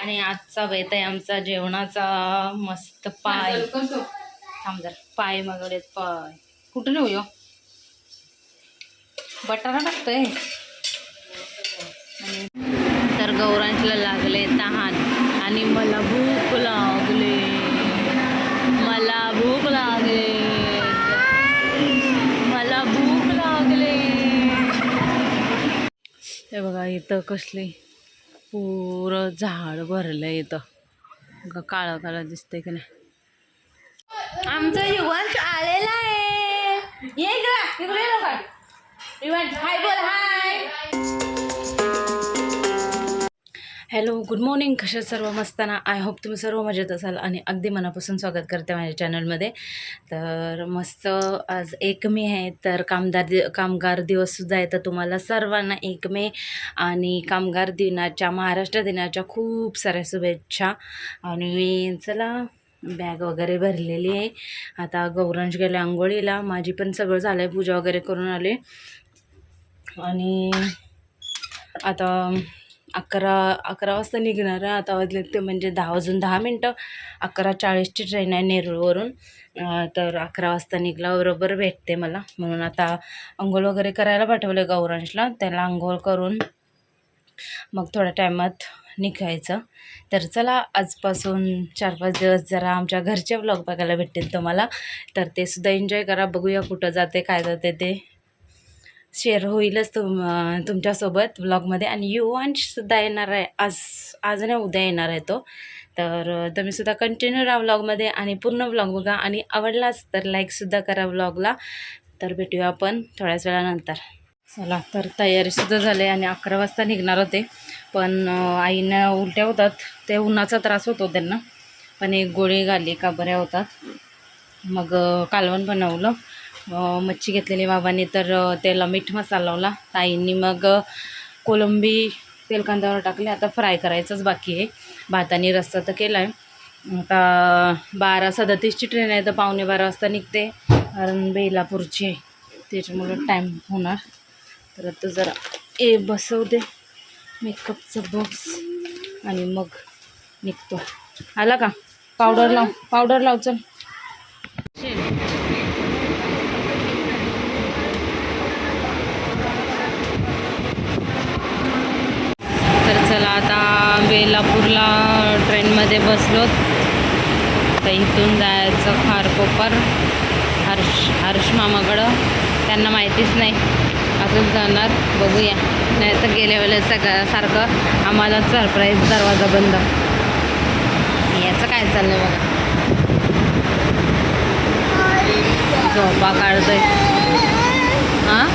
आणि आजचा बेत आहे आमचा जेवणाचा. मस्त पाय. थांब जरा. पाय मागवलेत पाय. कुठं नेऊ यो बटारा टाकतोय. तर गौरांशला लागले तहान. आणि मला भूक लागले. मला भूक लागले. मला भूक लागले. हे बघा इथं कसले पुरं झाड भरलं इथं. काळं काळं दिसतंय की नाही. आमचं युवंश आलेला आहे. ये इकडं इकडे लोक लवकर. युवंश हाय बोल हाय. Hello good morning. कशा सर्व मस्ताना? आय होप तुम्ही सर्व मजेत असाल आणि अगदी मनापासून स्वागत करते माझ्या चॅनलमध्ये. तर मस्त आज एक मे आहे तर कामदार दि कामगार दिवससुद्धा आहे तर तुम्हाला सर्वांना एक मे आणि कामगार दिनाच्या महाराष्ट्र दिनाच्या खूप साऱ्या शुभेच्छा. आणि मी चला बॅग वगैरे भरलेली आहे. आता गौरांश गेले आंघोळीला. माझी पण सगळं झालं आहे पूजा वगैरे करून आले. आणि आता अकरा अकरा वाजता निघणार आहे. आता वाजले ते म्हणजे दहा वाजून दहा मिनटं. अकरा चाळीसची ट्रेन आहे नेरूळवरून. तर अकरा वाजता निघला बरोबर भेटते मला. म्हणून आता अंघोळ वगैरे करायला पाठवलं गौरांशला. त्याला अंघोळ करून मग थोड्या टायमात निघायचं. तर चला आजपासून चार पाच दिवस जरा आमच्या घरचे ब्लॉग बघायला भेटतील तुम्हाला. तर ते सुद्धा एन्जॉय करा. बघूया कुठं जाते काय जाते ते. शेअर होईलच तुम तुमच्यासोबत ब्लॉगमध्ये आणि युवांशसुद्धा येणार आहे. आज आज नाही उद्या येणार आहे तो. तर तुम्हीसुद्धा तुम्ही सुद्धा कंटिन्यू राहा ब्लॉगमध्ये आणि पूर्ण ब्लॉग बघा. आणि आवडलाच तर लाईकसुद्धा करा ब्लॉगला तर भेटूया आपण थोड्याच वेळानंतर. चला तर तयारीसुद्धा झाली आणि अकरा वाजता निघणार होते. पण आईनं उलट्या होतात. ते उन्हाचा त्रास होतो त्यांना. पण एक गोळी घाली का बऱ्या होतात. मग कालवण बनवलं. मच्छी घेतलेली बाबांनी. तर त्याला मीठ मसाला लावला. ताईंनी मग कोलंबी तेल कांद्यावर टाकले. आता फ्राय करायचंच बाकी आहे. भातानी रस्ता तर केला आहे आता बारा सदतीसची ट्रेन आहे तर पावणे बारा वाजता निघते. कारण बेलापूरची आहे. त्याच्यामुळं टाईम होणार. तर आता जरा ए बसवते मेकअपचं बॉक्स आणि मग निघतो. आला का? पावडर लाव. पावडर लाव चल तर चला आता बेलापूरला ट्रेनमध्ये बसलो. तर इथून जायचं खारकोपर हर्ष हर्ष मामाकडं. त्यांना माहितीच नाही. असंच जाणार. बघूया. नाही तर गेल्या वेळेस सगळं सारखं आम्हाला सरप्राईज दरवाजा बंद. याचं काय चाललं बघा. झोपा काढतोय. हां?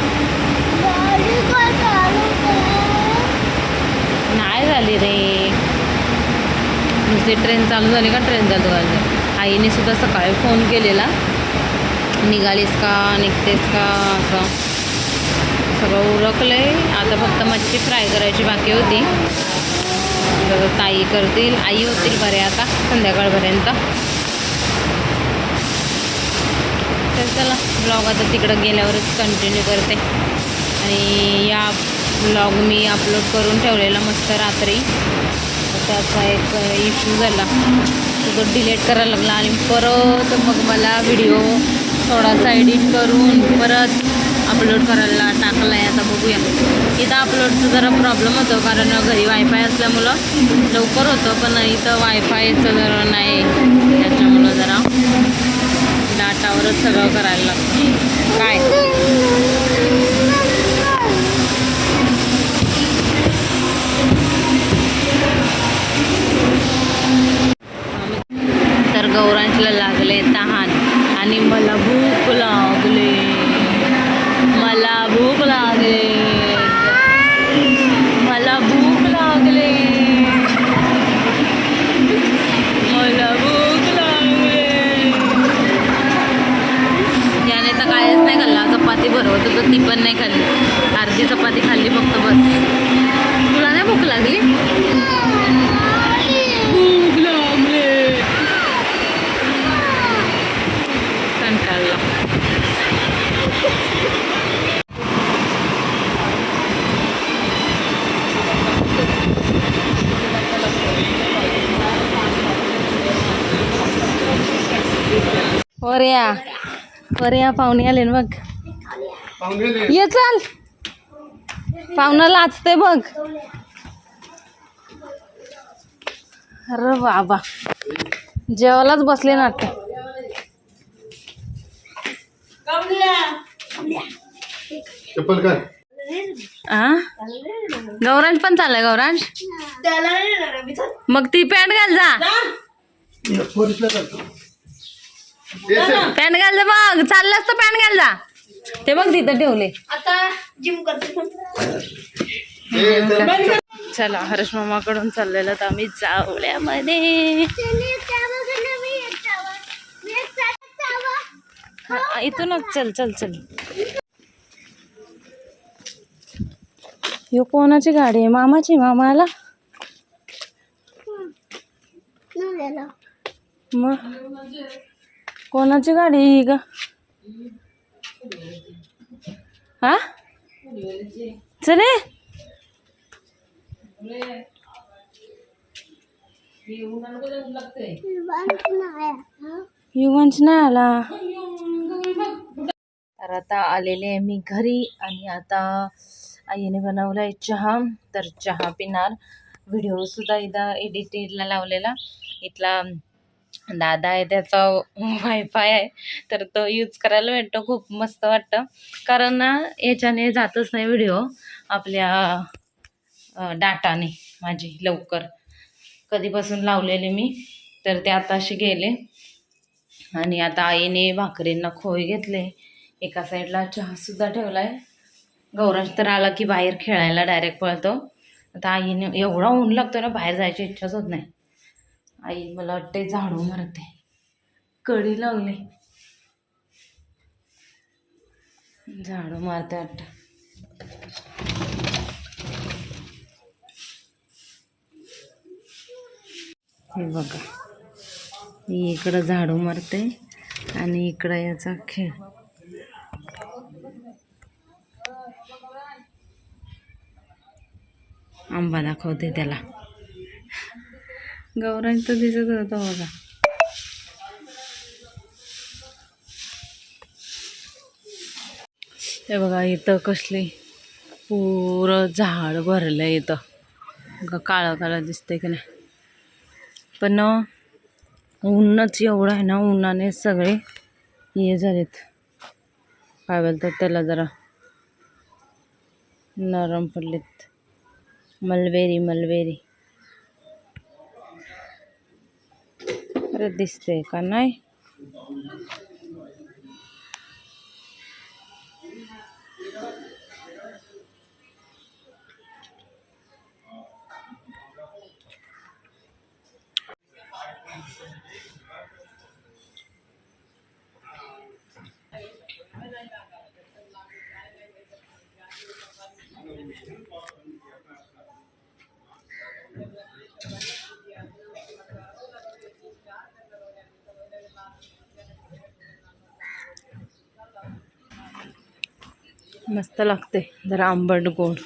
नाही झाली रे. नुसती ट्रेन चालू झाली का ट्रेन चालू झाली. आईने सुद्धा सकाळी फोन केलेला. निघालीस का? निघतेस का? असं. सगळं उरकलं आहे आता फक्त मच्छी फ्राय करायची बाकी होती. तर ताई करतील. आई होतील बरे आता संध्याकाळपर्यंत. तर चला ब्लॉग आता तिकडं गेल्यावरच कंटिन्यू करते. आणि या ब्लॉग मी अपलोड करून ठेवलेला मस्त रात्री. त्याचा एक इश्यू झाला. तो डिलीट करायला लागला आणि परत मग मला व्हिडिओ थोडासा एडिट करून परत अपलोड करायला टाकला आहे आता बघूया. इथं अपलोडचं जरा प्रॉब्लेम होतो कारण घरी वायफाय असल्यामुळं लवकर होतं पण इथं वायफायचं जरा नाही त्याच्यामुळं जरा डाटावरच सगळं करायला लागतं. काय? गौरांशला लागले तहान. आणि मला भूक लागले वर या पाहुणे आले ना बघ. ये चल. पाहुणं लाचते बघ. अरे बाबा. जेवायलाच बसले ना आता. चप्पल कर आ? गौरांश पण चाललाय गौरांश मग ती पॅन्ट घाल जा. पॅन्ट घाल जा बघ. चाललास तर पॅन्ट घाल जा ते बघ तिथं ठेवले. आता जिम करते. ते चल. हर्ष मामाकडून चाललेलं तर आम्ही चावल्यामध्ये हा, इथूनच चल चल चल. यो कोणाची गाडी आहे? मामाची मामाला? मग? कोणाची गाडी ही ग? हा? चले. युवांच नाही आला. तर आता आलेले आहे मी घरी आणि आता आईने बनवलाय चहा. तर चहा पिणार. व्हिडिओ सुद्धा इथं एडिटेडला लावलेला. इथला दादा आहे त्याचा वायफाय आहे. तर तो यूज करायला भेटतो खूप मस्त वाटतं. कारण याच्याने जातच नाही व्हिडिओ आपल्या डाटाने माझी लवकर. कधीपासून लावलेले मी तर ते आताशी गेले. आणि आता आईने भाकरींना खोय घेतले. एका साईडला चहासुद्धा ठेवला आहे गौराज तर आला की बाहेर खेळायला डायरेक्ट पळतो. आता आईने एवढा ऊन लागतो ना बाहेर जायची इच्छाच होत नाही. आई मला वाटते झाडू मारते. कडी लागली झाडू मारते वाटतं. हे बघा. मी इकडं झाडू मारते आणि इकडं याचा खेळ. आंबा दाखवते त्याला. गौरांग तर दिसत होता बघा. हे बघा इथं कसले पुरं झाड भरलं इथं. ग काळं काळं दिसतंय की नाही. पण ऊनच एवढं आहे ना उन्हाने सगळे हे झालेत. काय बोलतात त्याला जरा. नरम पडलेत. Mulberry mulberry. अरे दिसते का नाही? मस्त लागते. जरा आंबट गोड.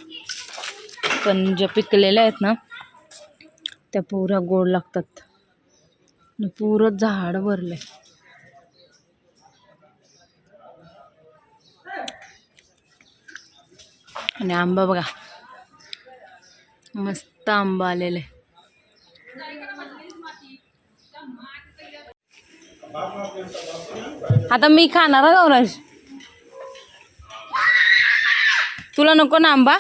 पण ज्या पिकलेल्या आहेत ना त्या पुऱ्या गोड लागतात. पुरं झाड भरले आणि आंबा बघा. मस्त आंबा आलेले. आता मी खाणार गौराज तुला नको ना आंबा.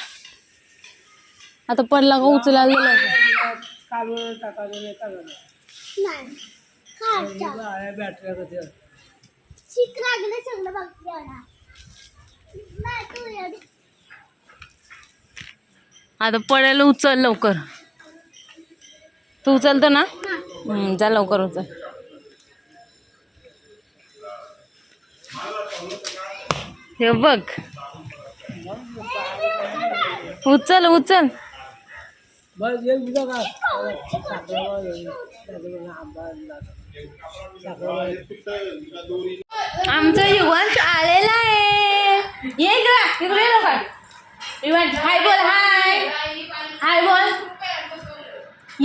आता पडला का उचलायला आता पडायला उचल लवकर. तू उचलतो ना? जा लवकर उचल. हे बघ. उचल उचल. आमचं युवंश आलेला आहे. ये इकडं इकडे ये लवकर. युवंश हाय बोल हाय. हाय बोल.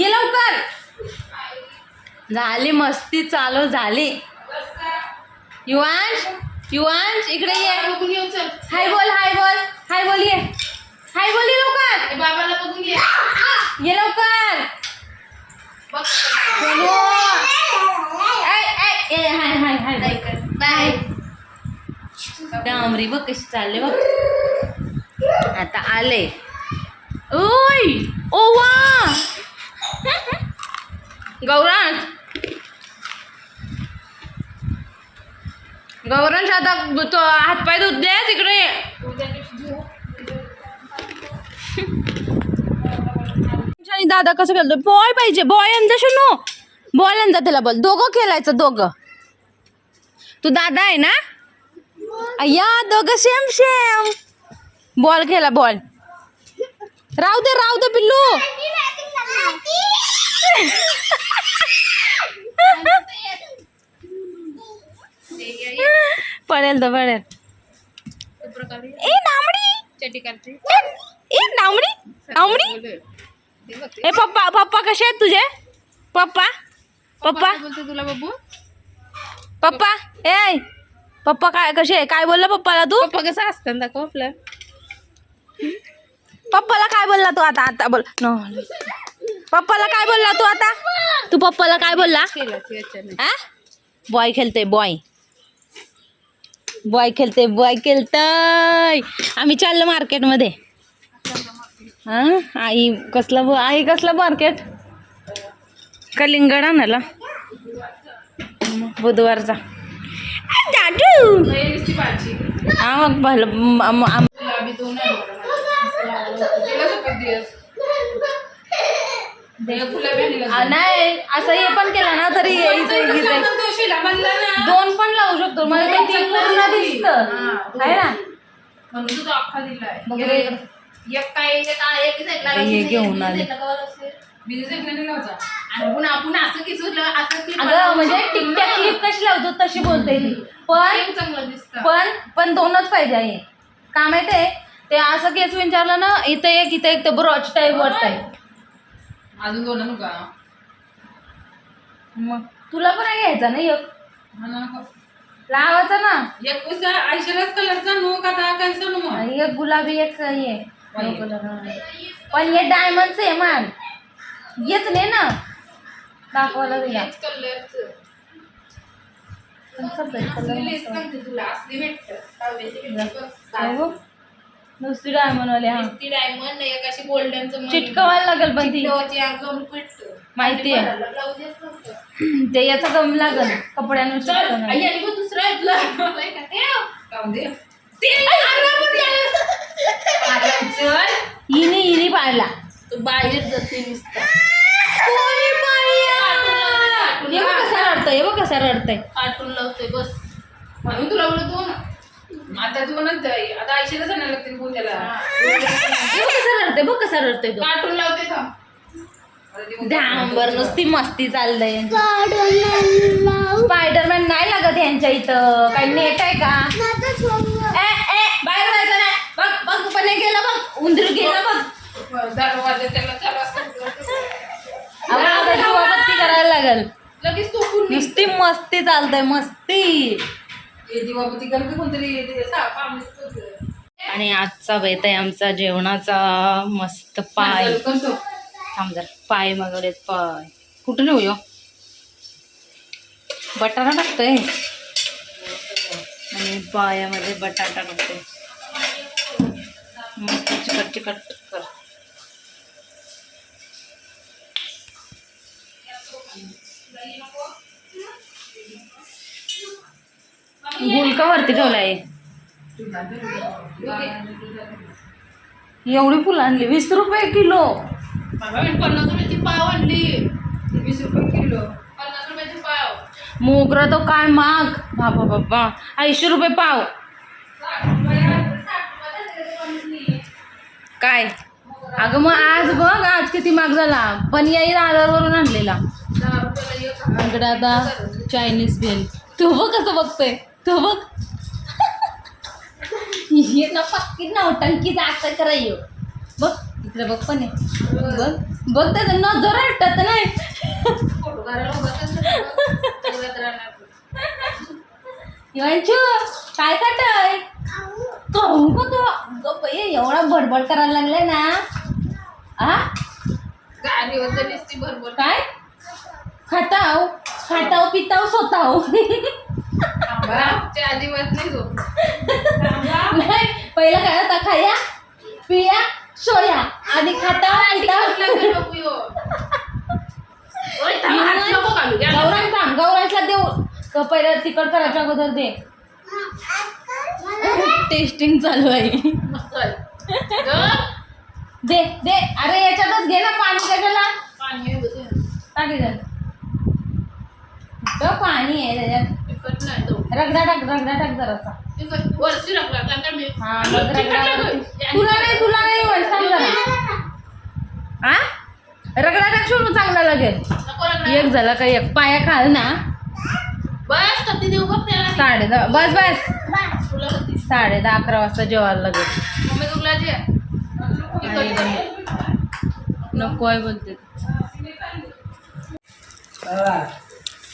ये लवकर. झाली मस्ती चालू झाली. युवांश युवांश इकडे ये. हाय बोल हाय बोल हाय बोल ये. हाय बोल ये लवकर. ए, बाबाला बघून ये ये लवकर. बघ हाय हाय हाय बोल. बाय डांबरी बघ कशी चालले बघ. आता आले. ओय ओवा. गौरांश. गौरांश आता तो हातपाय धुत दे तिकडे. आणि दादा कसं खेळतो बॉय पाहिजे. बॉय आणजा शनू. बॉल आणजा त्याला बोल. दोघं खेळायचं दोघं. तू दादा आहे ना? अय्या दोघं सेम सेम बॉल खेळा बॉल राहू दे राहू दे पिल्लू. पडेल तर पडेल. ए नामडी. चटी करते ए नामडी. नामडी? ए पप्पा पप्पा कसे आहेत तुझे? पप्पा? पप्पा बोलतो तुला बाबू पप्पा ए पप्पा काय कसे? काय बोलला पप्पाला तू? पप्पा कसं असतं? दाखव आपलं. पप्पाला काय बोलला तू आता? आता बोल. नो पप्पाला काय बोलला तू आता? तू पप्पाला काय बोलला? बॉय खेळते बॉय. बॉय खेळते बॉय खेळतय. आम्ही चाललो मार्केटमध्ये हा? आई कसलं ब- आई कसलं मार्केट कलिंगड आणायला. बुधवारचा. आ, दादू! हा मग भलं नाही असं हे पण केलं ना तरी दोन पण लावू शकतो मला पूर्ण दिसत. आहे ना? एक- काय एक आहे, साईडला हे लावायचं, घेऊन एक आले. साईडला. आणि पुन्हा आपण असं असं clip अगं म्हणजे टिकट्या. क्लिप कशी लावतो तशी बोलते ती पण Frame चांगलं दिसतं. पण पण दोनच पाहिजे आहे का माहितीये ते असं केस विचारलं ना इथं एक इथं एक ते ब्रॉच टाईप वाटतंय अजून दोन का मग तुला पण आहे घ्यायचा ना एक नको. लावायचा ना एक उसा आयशराच कलरचा नो का ता कांचा नो मग आणि एक गुलाबी एक हे White. पण हे डायमंड सेम आण येच नाही ना. दाखवायला तुला? नुसती डायमंड वाले हा. ती डायमंड नाही एक अशी गोल्डनचं चिटकवायला लागेल पण ती. येत नव्हतं. ते याचा गम लागल. आणि मग दुसरा ते. हिने हिने पाळला तू बाहेर जाते नुसतं. कोणी पाळला? हे बघ कसा रडतोय हे बघ कसा रडतोय. कार्टून लावतोय बस. म्हणून तुला बोलत दोन आता आहे. आता आयशीला जाणार लागतील हे. बघ कसा रडतोय बघ कसा रडतोय तो. कार्टून लावते आता ते डांबर नुसती मस्ती चाललंय. स्पायडरमॅन नाही लागत यांच्या इथं. काही नेट आहे का? बघ बघ पण हे गेलं बघ उंदीर गेलं बघ. दरवाजा त्याला दिवाबत्ती करायला लागल. लगेच तो नुसती मस्ती चालतंय मस्ती. हे करते कोणतरी. आणि आजचा बेत आहे आमचा जेवणाचा. मस्त पाय. थांब जर पाय मागवलेत पाय. कुठं नेऊ यो? बटाटा टाकतोय? आणि पायामध्ये बटाटा टाकतोय. मस्त चिकट चिकट कर. गुलका वरती ठेवलाय? एवढी फुलं आणली वीस रुपये किलो. बाबा, मी पन्नास रुपयाची पाव आणली. वीस रुपये किलो. पन्नास रुपयाची पाव. मोगरा तो काय माग? बाबा बाबा. ऐंशी रुपये पाव. काय? अगं मग आज बघ आज किती माग झाला. पण याही दादरवरून आणलेला. इकडे आता चायनीज भेल तू बघ कसं बघतोय. तू बघ. ये ना पक्की नौटंकी जास्त करायो बघ इकडे बघ पण आहे बघ. बघ त्याचं नाही. करतात. उभा राहणार. युवांशू काय खाताय? कहू का तू अगं बाई, एवढा बडबड करायला लागलाय ना. आ? गाडीवर तर नुसती भरभर काय? खाताव खाताव पिताव स्वतःव. आमच्या अजिबात नाही झोप नाही पहिला काय होता? खाया पिया सोया. आणि खाताव पिताव. गौरांग थांब गौरांशला देऊ. पहिलं तिकट करायच्या अगोदर दे. टेस्टिंग चालू आहे. दे दे. अरे याच्यातच घे ना पाणी कशाला टाकी दे तो पाणी आहे त्याच्यात. रगडा टाक रगडा टाक जरासा. हा मग रगडा तुला नाही तुला नाही वर, सांग जरा हा रगडा टाक सोडून चांगला लागेल एक झाला का एक? पाया खाल ना. बस कधी देऊ बघ त्याला. साडे दहा. बस बस. साडे दहा अकरा वाजता जेवायला लागेल. नको आहे बोलते.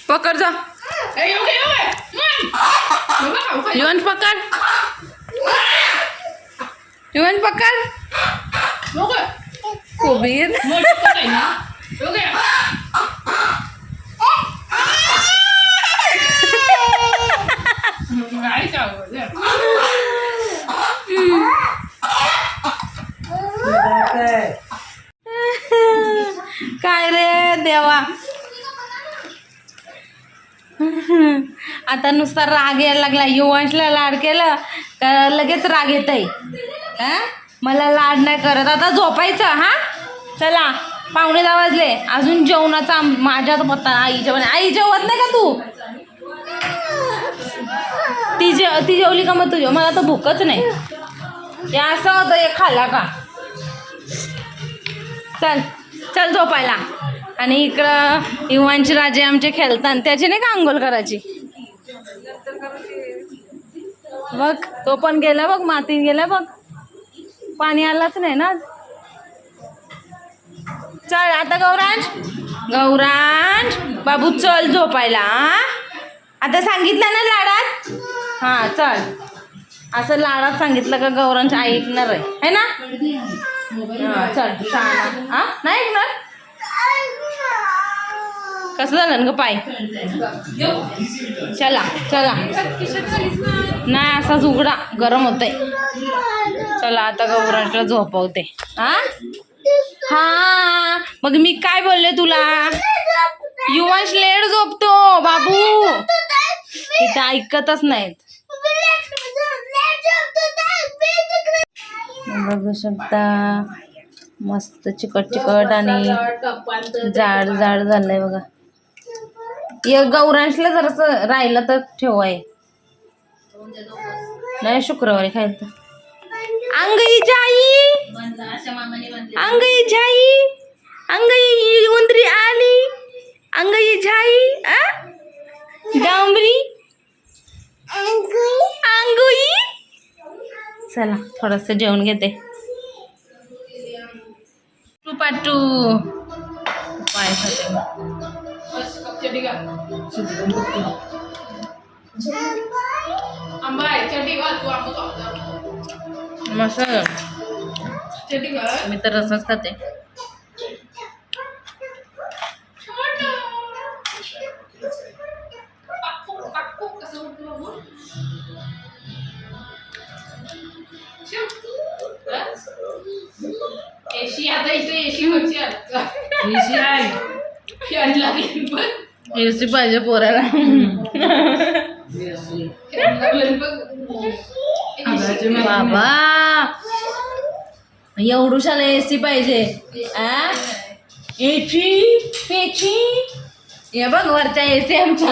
पकड जा. युवन पकड. युवन पकड. कोबी काय रे देवा आता नुसता राग यायला लागला युवांशला लाड केलं तर लगेच राग येत आहे मला लाड नाही करत आता झोपायचं हा चला पाहुणे दहा वाजले अजून जेवणाचा माझ्या तर पत्ता आई जेवण आई जेवत नाही का तू ती जे ती जेवली का मग तुझे? मला तर भूकच नाही. हे असं होतं हे खाल्ला का? चल चल झोपायला. आणि इकडं युवांचे राजे आमचे खेळतात. त्याची नाही का आंघोळ करायची? बघ तो पण गेला बघ मातीत गेला बघ. पाणी आलाच नाही ना चल आता गौरांज गौरांज बाबू चल झोपायला हा? आता सांगितलं ना लाडात? हां चल. असं लाडात सांगितलं का गौरांश ऐकणार आहे. है ना? हां चल शहाणा हा? नाही ऐकणार? कसं झालं ना ग पाय? चला चला. नाही असाच उघडा. गरम होतंय. चला आता गौरांशला झोपवते. हा? हा मग मी काय बोलले तुला? युवांश लेट झोपतो बाबू इथे ऐकतच नाहीत बघू शकता मस्त चिकट चिकट आणि जाड जाड झालंय बघा. ये गौरांशला जरासं राहिलं तर ठेवाय नाही शुक्रवारी खायचं अंगई जाई! अंगई जाई! अंगई उंदरी आली अंगई झाई आ डांबरी अंगुई चला थोडस जेवण घेते. टू पाटू पाय तू आंबा खाऊ मस्त. मी तर रसच खाते. एशी आता इथे एशी एसी आहे. एसी पाहिजे पोराला. बाबा. एवढूशाला एसी पाहिजे. आ? एची पेची हे बघ वरच्या एसी आमच्या.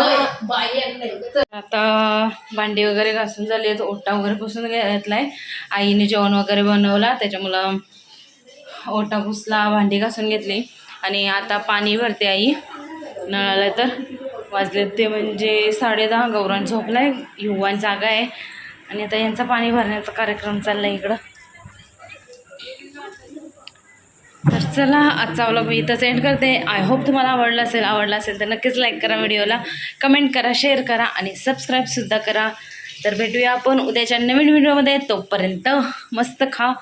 आता भांडी वगैरे घासून झाली आहेत ओटा वगैरे पुसून घेतलाय. आईने जेवण वगैरे बनवला त्याच्यामुळं ओटा पुसला भांडी घासून घेतली. आणि आता पाणी भरते आई. नळाला तर वाजले ते म्हणजे साडे दहा गौरान झोपला आहे युवान जागा आहे. आणि आता यांचा पाणी भरण्याचा कार्यक्रम चालला आहे इकडं. तर चला आजचा व्लॉग मी इथंच एंड करते. आय होप तुम्हाला आवडला असेल आवडला असेल तर नक्कीच लाईक करा व्हिडिओला कमेंट करा शेअर करा आणि सबस्क्राईबसुद्धा करा. तर भेटूया आपण उद्याच्या नवीन व्हिडिओमध्ये तोपर्यंत मस्त खा.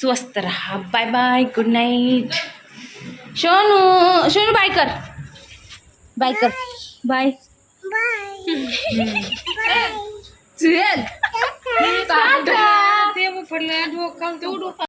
स्वस्त रहा. बाय बाय गुड नाईट शोनू शोनू बाय कर. बाय कर. बाय ते डोका